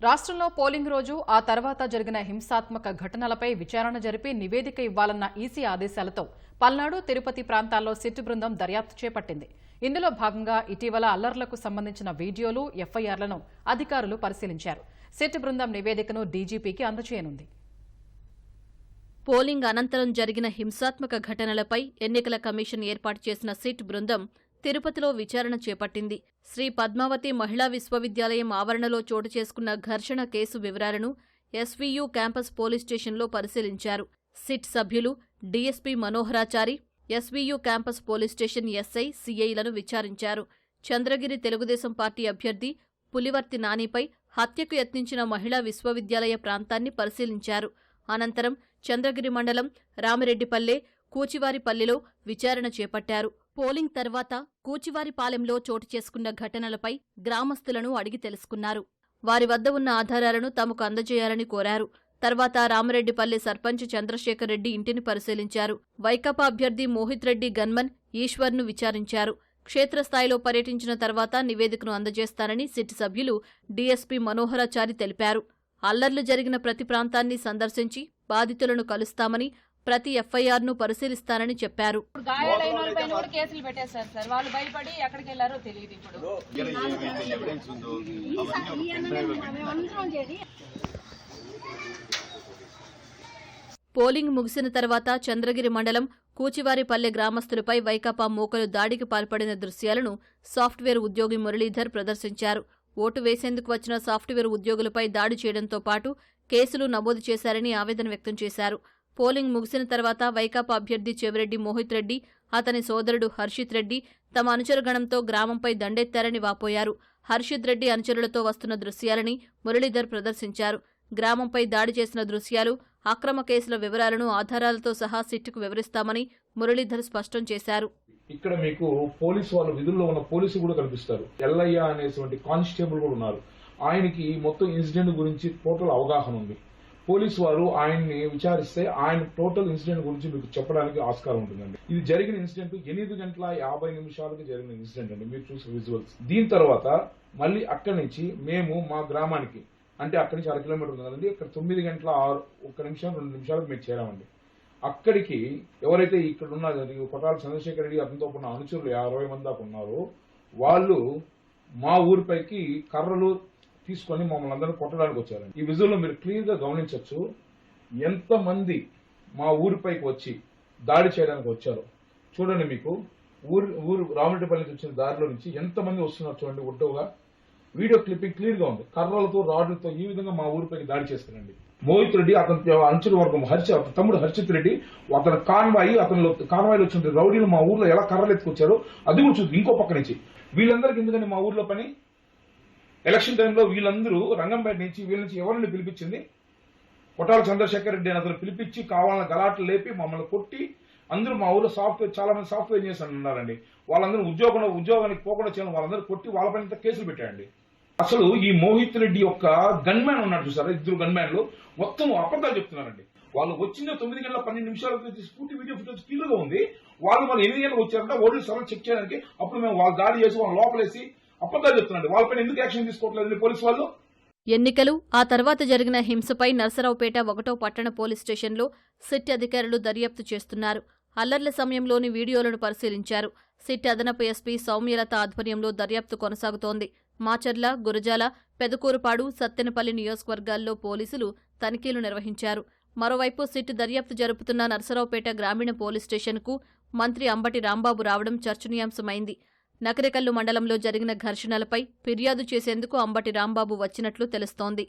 రాష్ట్రంలో పోలింగ్ రోజు ఆ తర్వాత జరిగిన హింసాత్మక ఘటనలపై విచారణ జరిపి నివేదిక ఇవ్వాలన్న ఈసీ ఆదేశాలతో పల్నాడు తిరుపతి ప్రాంతాల్లో సిట్ బృందం దర్యాప్తు చేపట్టింది. ఇందులో భాగంగా ఇటీవల అల్లర్లకు సంబంధించిన వీడియోలు ఎఫ్ఐఆర్లను అధికారులు పరిశీలించారు. సిట్ బృందం నివేదికను డీజీపీకి అందజేయనుంది. పోలింగ్ అనంతరం జరిగిన హింసాత్మక ఘటనలపై ఎన్నికల కమిషన్ ఏర్పాటు చేసిన సిట్ బృందం తిరుపతిలో విచారణ చేపట్టింది. శ్రీ పద్మావతి మహిళా విశ్వవిద్యాలయం ఆవరణలో చోటు చేసుకున్న ఘర్షణ కేసు వివరాలను ఎస్వీయు క్యాంపస్ పోలీస్ స్టేషన్లో పరిశీలించారు. సిట్ సభ్యులు DSP Manoharachari SVU campus police station SI సిఐలను విచారించారు. చంద్రగిరి తెలుగుదేశం పార్టీ అభ్యర్థి పులివర్తి నానిపై హత్యకు యత్నించిన మహిళా విశ్వవిద్యాలయ ప్రాంతాన్ని పరిశీలించారు. అనంతరం చంద్రగిరి మండలం రామిరెడ్డిపల్లె కూచివారిపల్లెలో విచారణ చేపట్టారు. పోలింగ్ తర్వాత కూచివారిపాలెంలో చోటు చేసుకున్న ఘటనలపై గ్రామస్తులను అడిగి తెలుసుకున్నారు. వారి వద్ద ఉన్న ఆధారాలను తమకు అందజేయాలని కోరారు. తర్వాత రామరెడ్డిపల్లె సర్పంచ్ చంద్రశేఖర్ రెడ్డి ఇంటిని పరిశీలించారు. వైకాపా అభ్యర్థి మోహిత్ రెడ్డి గన్మన్ ఈశ్వర్ను విచారించారు. క్షేత్రస్థాయిలో పర్యటించిన తర్వాత నివేదికను అందజేస్తానని సిట్ సభ్యులు డీఎస్పీ మనోహరాచారి తెలిపారు. అల్లర్లు జరిగిన ప్రతి ప్రాంతాన్ని సందర్శించి బాధితులను కలుస్తామని ప్రతి ఎఫ్ఐఆర్ను పరిశీలిస్తానని చెప్పారు. ఇప్పుడు గాయాలైన వాళ్ళ పైన కూడా కేసులు పెట్టేశారు సార్. వాళ్ళు భయపడి ఎక్కడికి వెళ్ళారో తెలియదు ఇప్పుడు. ఇలా ఏమైతే ఎవిడెన్స్ ఉందో అవన్నీ ఒక పెన్ డ్రైవ్లో పెట్టి పోలింగ్ ముగిసిన తర్వాత చంద్రగిరి మండలం కూచివారిపల్లె గ్రామస్తులపై వైకాపా మూకలు దాడికి పాల్పడిన దృశ్యాలను సాఫ్ట్వేర్ ఉద్యోగి మురళీధర్ ప్రదర్శించారు. ఓటు వేసేందుకు వచ్చిన సాఫ్ట్వేర్ ఉద్యోగులపై దాడి చేయడంతో పాటు కేసులు నమోదు చేశారని ఆవేదన వ్యక్తం చేశారు. పోలింగ్ ముగిసిన తర్వాత వైకాపా అభ్యర్థి చెవిరెడ్డి మోహిత్ రెడ్డి అతని సోదరుడు హర్షిత్ రెడ్డి తమ అనుచరగణంతో గ్రామంపై దండెత్తారని వాపోయారు. హర్షిత్ రెడ్డి అనుచరులతో వస్తున్న దృశ్యాలని మురళీధర్ ప్రదర్శించారు. గ్రామంపై దాడి చేసిన దృశ్యాలు అక్రమ కేసుల వివరాలను ఆధారాలతో సహా సిట్టుకు వివరిస్తామని మురళీధర్ స్పష్టం చేశారు. ఇక్కడ మీకు పోలీసు వాళ్ళు విధుల్లో ఉన్న పోలీసు కూడా కనిపిస్తారు. ఎల్లయ్య అనేటువంటి కానిస్టేబుల్ కూడా ఉన్నారు. ఆయనకి మొత్తం ఇన్సిడెంట్ గురించి టోటల్ అవగాహన ఉంది. పోలీసు వారు ఆయన్ని విచారిస్తే ఆయన టోటల్ ఇన్సిడెంట్ గురించి మీకు చెప్పడానికి ఆస్కారం ఉంటుందండి. ఇది జరిగిన ఇన్సిడెంట్ ఎనిమిది గంటల యాభై నిమిషాలకు జరిగిన ఇన్సిడెంట్ అండి. మీరు చూసిన విజువల్స్. దీని తర్వాత మళ్ళీ అక్కడి నుంచి మేము మా గ్రామానికి అంటే అక్కడి నుంచి అర కిలోమీటర్ ఉంది కదండి ఇక్కడ తొమ్మిది గంటల ఆరు ఒక్క నిమిషం రెండు నిమిషాలకు మేము చేరామండి. అక్కడికి ఎవరైతే ఇక్కడ ఉన్న కొట్టాల చంద్రశేఖర్ రెడ్డి అతనితో ఉన్న అనుచరులు అరవై మంది దాకా ఉన్నారో వాళ్ళు మా ఊరిపైకి కర్రలు తీసుకొని మమ్మల్ని అందరూ కొట్టడానికి వచ్చారండి. ఈ విజువల్లో మీరు క్లియర్గా గమనించవచ్చు ఎంతమంది మా ఊరిపైకి వచ్చి దాడి చేయడానికి వచ్చారో. చూడండి మీకు ఊరు ఊరు రామరెడ్డిపల్లి నుంచి వచ్చిన దారిలో నుంచి ఎంతమంది వస్తున్నారు చూడండి ఒడ్డోగా. వీడియో క్లిప్పింగ్ క్లియర్గా ఉంది. కర్రలతో రాడ్లతో ఈ విధంగా మా ఊరిపైకి దాడి చేస్తారండి మోహిత్ రెడ్డి అతని అంచుల వర్గం హర్ష తమ్ముడు హర్షిత్ రెడ్డి అతని కాన్వాయి అతను కాన్వాయిలో వచ్చిన రౌడీలు మా ఊర్లో ఎలా కర్రలు ఎత్తుకొచ్చారో అది కూడా చూస్తుంది ఇంకో పక్క నుంచి. వీళ్ళందరికీ ఎందుకని మా ఊర్లో పని? ఎలక్షన్ టైంలో వీళ్ళందరూ రంగంపేట నుంచి వీళ్ళ నుంచి ఎవరిని పిలిపించింది? కొట్టాల చంద్రశేఖర్ రెడ్డి అని అతను పిలిపించి కావాలని గలాట్లు లేపి మమ్మల్ని కొట్టి అందరూ మా ఊళ్ళో సాఫ్ట్వేర్ చాలా మంది సాఫ్ట్వేర్ ఇంజనీర్స్ అని ఉన్నారండి వాళ్ళందరూ ఉద్యోగం ఉద్యోగానికి పోకుండా చేయడం వాళ్ళందరూ కొట్టి వాళ్ళపైన కేసులు పెట్టాయండి. అసలు ఈ మోహిత్ రెడ్డి యొక్క గన్మ్యాన్ ఉన్నాడు చూసారా? ఇద్దరు గన్మ్యాన్లు మొత్తం అబద్ధాలు చెప్తున్నారండి. వాళ్ళు వచ్చిన తొమ్మిది గంటల పన్నెండు నిమిషాలకు స్కూటీ వీడియో ఫుటేజ్ క్లియర్ ఉంది. వాళ్ళు మన ఎనిమిది గంటలకు వచ్చారంట ఓట్లు సరళ చెక్ చేయడానికి. అప్పుడు మేము వాళ్ళు దాడి చేసి వాళ్ళ లోపలేసి అబద్ధాలు చెప్తున్నాడు. వాళ్ళపైన ఎందుకు యాక్షన్ తీసుకోవట్లేదు? పోలీసు వాళ్ళు? ఎన్నికలు ఆ తర్వాత జరిగిన హింసపై నర్సరావుపేట ఒకటో పట్టణ పోలీస్ స్టేషన్లో సిట్ అధికారులు దర్యాప్తు చేస్తున్నారు. అల్లర్ల సమయంలోని వీడియోలను పరిశీలించారు. సిట్ అదనపు ఎస్పీ సౌమ్యలత ఆధ్వర్యంలో దర్యాప్తు కొనసాగుతోంది. మాచర్ల గురజాల పెదకూరుపాడు సత్తెనపల్లి నియోజకవర్గాల్లో పోలీసులు తనిఖీలు నిర్వహించారు. మరోవైపు సిట్ దర్యాప్తు జరుపుతున్న నర్సరావుపేట గ్రామీణ పోలీస్ స్టేషన్కు మంత్రి అంబటి రాంబాబు రావడం చర్చనీయాంశమైంది. నకరికల్లు మండలంలో జరిగిన ఘర్షణలపై ఫిర్యాదు చేసేందుకు అంబటి రాంబాబు వచ్చినట్లు తెలుస్తోంది.